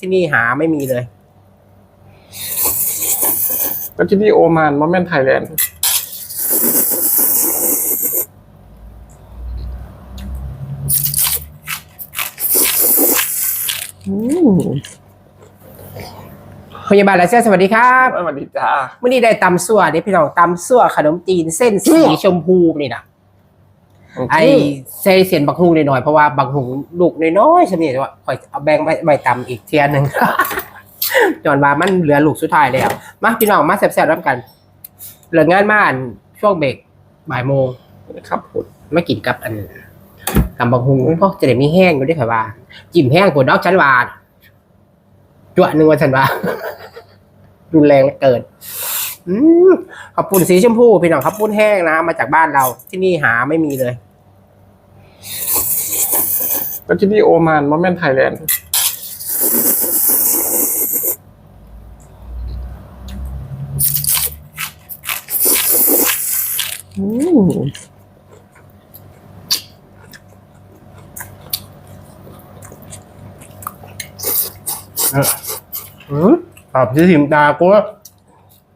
ที่นี่หาไม่มีเลยก็ที่นี่โอมานมอมแมนไทยแลนด์พยาบาลและเสื้อสวัสดีครับสวัสดีจ้า มื่อนี้ได้ตำซั่วนี่พี่น้องตำซั่วขนมจีนเส้นสีชมพูนี่นะ ไอเซเสียนบักฮุงหน่อยๆเพราะว่าบักฮุงลูกน้อยๆใช่ไหมแต่ว่าคอยเอาแบ่งใบใบตำอีกเทียนหนึ่งจอนว่ามันเหลือลูกสุดท้ายแล้วมาพี่น้องมาแซ่บๆรับกันเหลืองานมาอันช่วงเบรกบ่ายโมงครับผมไม่กินกับอันตำบักฮุงเพราะจะได้มีแห้งอยู่ด้วยค่ะว่าจิ้มแห้งปวดดอกชั้นวาจวดหนึ่งวันฉันว่ารุนแรงเหลือเกิน อืมขอบคุณสีชมพูพี่น้องครับปุ้นแห้งนะ มาจากบ้านเราที่นี่หาไม่มีเลยก็ที่นี่โอมานมอมแมนไทยแลนด์อืมอืมขอบที่ถิมตากู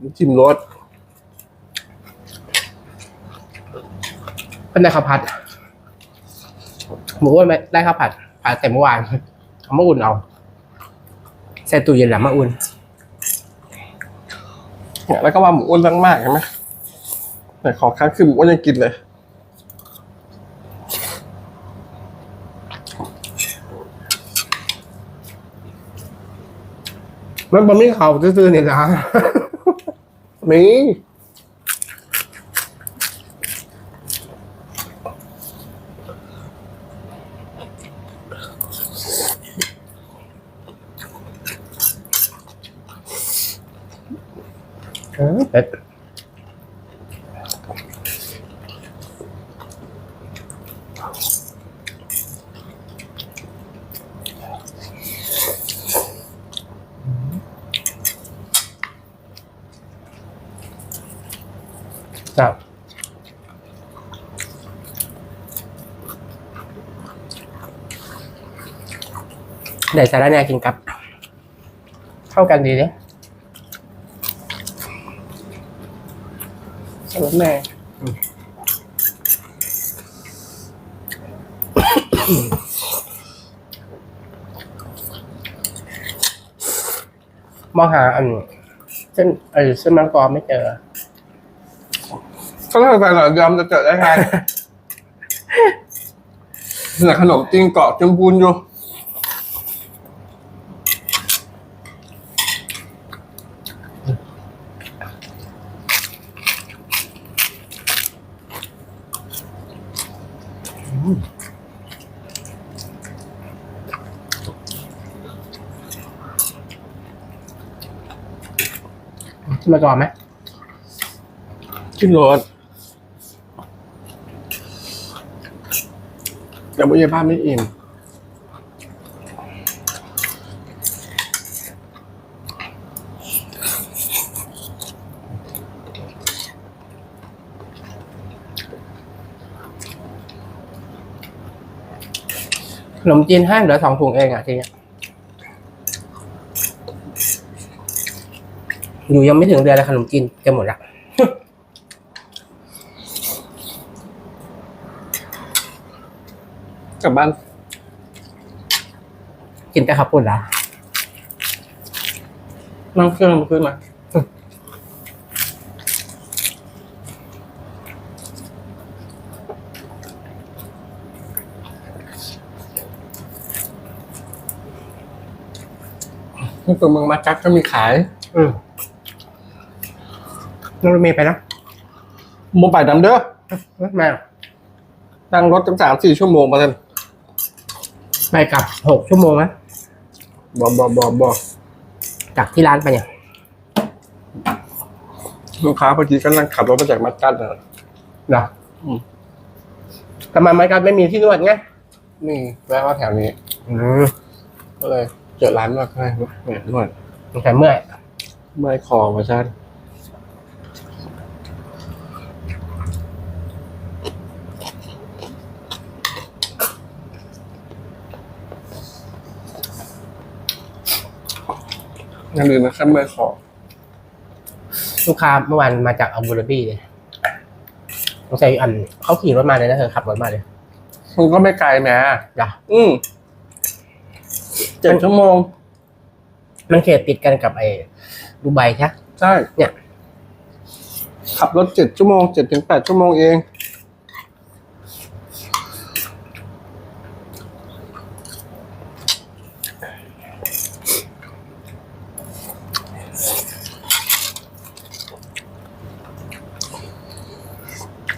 ว่าจิ้มรสเป็นได้ข้าวผัด หมูอ้วนไหมได้ข้าวผัดผัดแต่เมื่อวานเอามาอุ่นเอาใส่ตู้เย็นแหละมาอุ่นเนี่ยแล้วก็ว่าหมูอ้วนมากๆใช่ไหมแต่ขอค้างคือหมูอ้วนยังกินเลยมันบะหมี่เขาซื่อๆเนี่ยนะ นี่เออ ครับเดี๋ยวสาระเนี่ยกินกับ เข้ากันดีเนี่ยสลัดแหน่มองหาอันเส้นไอ้เส้นมะละกอไม่เจอ ก็ถ้าใส่หน่อยยำจะเจอได้ไงเนี่ยขนมจีนเกาะจมพูนอยู่เส้นมะละกอไหมกินรส เดี๋ยวบุญยบ้านไม่อิ่มขนมจีนแห้งเหลือสองถุงเองอะทีเนี้ยอยู่ยังไม่ถึงเดือนเลยขนมจีนจะหมดละ กลับบ้าน กินแต่ข้าวปุ้นละนั่งเครื่องมาขึ้นมาที่ตัวเมืองมาจักก็มีขายอืมน้องรถเมย์ไปนะโมบายดำเด้อ แม่นั่งรถตั้งสามสี่ชั่วโมงมาเลย ไปกลับหกชั่วโมงนะบอบอบอบอจากที่ร้านไปเนี่ยลูกค้าพอดีกำลังขับรถมาจากมัดกัดนะเหรออืมทำไมไม่กันไม่มีที่นวดไงนี่แวะมาแถวนี้ อืมก็เลยเจอร้านนวดให้เนี่ยนวดสงสัยเมื่อยเมื่อยคอมาชัน อย่าลืมนะครับเบอร์ขอ ลูกค้าเมื่อวานมาจากอาบูดาบีเลยสงสัยอันเขาขี่รถมาเลยนะเธอขับรถมาเลยมันก็ไม่ไกลแหม้จ้ะอืมเจ็ดชั่วโมง มันเขตติดกันกับไอ้ดูไบใช่ ใช่ เนี่ย ขับรถเจ็ดชั่วโมงเจ็ดถึงแปดชั่วโมงเอง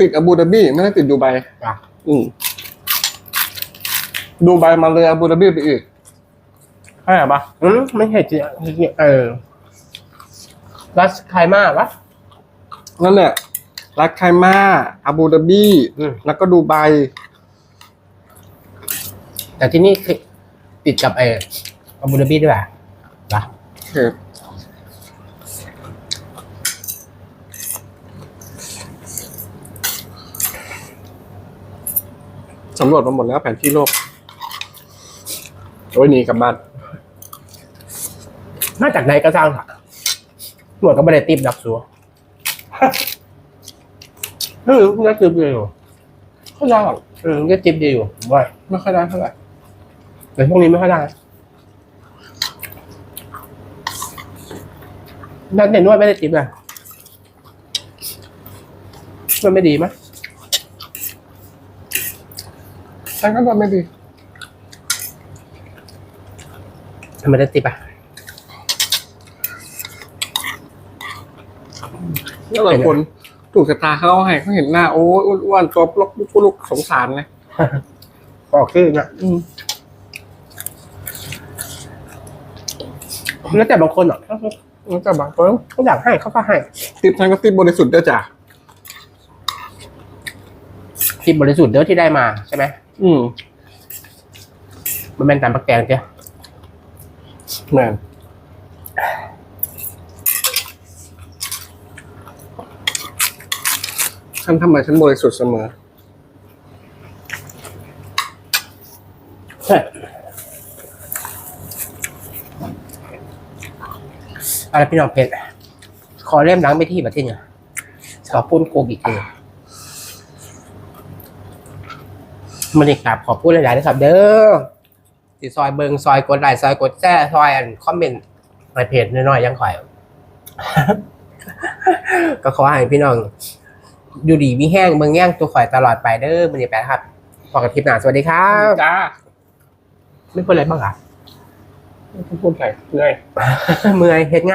ติดอาบูดาบีไม่ได้ติดดูไบจ้ะอืมดูไบมาเลยอาบูดาบีไปอีกใช่ปะอืมไม่เห็นจริงเออรัสไคมาวะนั่นแหละรักไคมาอาบูดาบีอืมแล้วก็ดูไบแต่ที่นี่คือติดกับไอ้อาบูดาบีด้วยป่ะปะ โอเค สำรวจมาหมดแล้วแผนที่โลกโอ้ยหนีกลับบ้านมาจากไหนก็สร้างค่ะหมวดก็ไม่ได้ติบดักสัวเออก็ติบดีอยู่เข้าใจหรอกเออก็ติบดีอยู่ว่าไม่ค่อยได้เท่าไหร่แต่พวกนี้ไม่ค่อยได้นั่นเห็นว่าไม่ได้ติบอะมันไม่ดีมั้ย ฉันก็ว่าไม่ดีทำไมได้ติบอะแล้วหลายคนถูกชะตาเขาให้เขาเห็นหน้าโอ้ยอ้วนๆตัวปลกปุลุกสงสารเลยออกชื่อนะอืมแล้วแต่บางคนอะแล้วแต่บางคนเขาอยากให้เขาก็ให้ติดฉันก็ติดบริสุทธิ์ด้วยจ้ะติบบริสุทธิ์เด้อที่ได้มาใช่ไหม อืมมันเป็นตามปักแกงเจ้าแมนฉันทำไมฉันบริสุทธิ์เสมอใช่อะไรพี่น้องเพชรขอเล่มล้างไปที่ประเทศเนี่ยขอปุ้นโกบิกเลย มันอีกครับขอพูดหลายๆนะครับเด้อสิซอยเบิงซอยกดไลค์ซอยกดแชร์ซอยอันคอมเมนต์ในเพจน้อยๆยังข่อย ก็ขอให้พี่น้อง อยู่ดีมีแห้งเมืองแย่งตัวข่อยตลอดไปเด้อมันนี่แปลครับพอกันคลิปหน้าสวัสดีครับจ้าไม่เป็นไรบ้างอะพูดใส่เลยเมื่อยเห็นงาน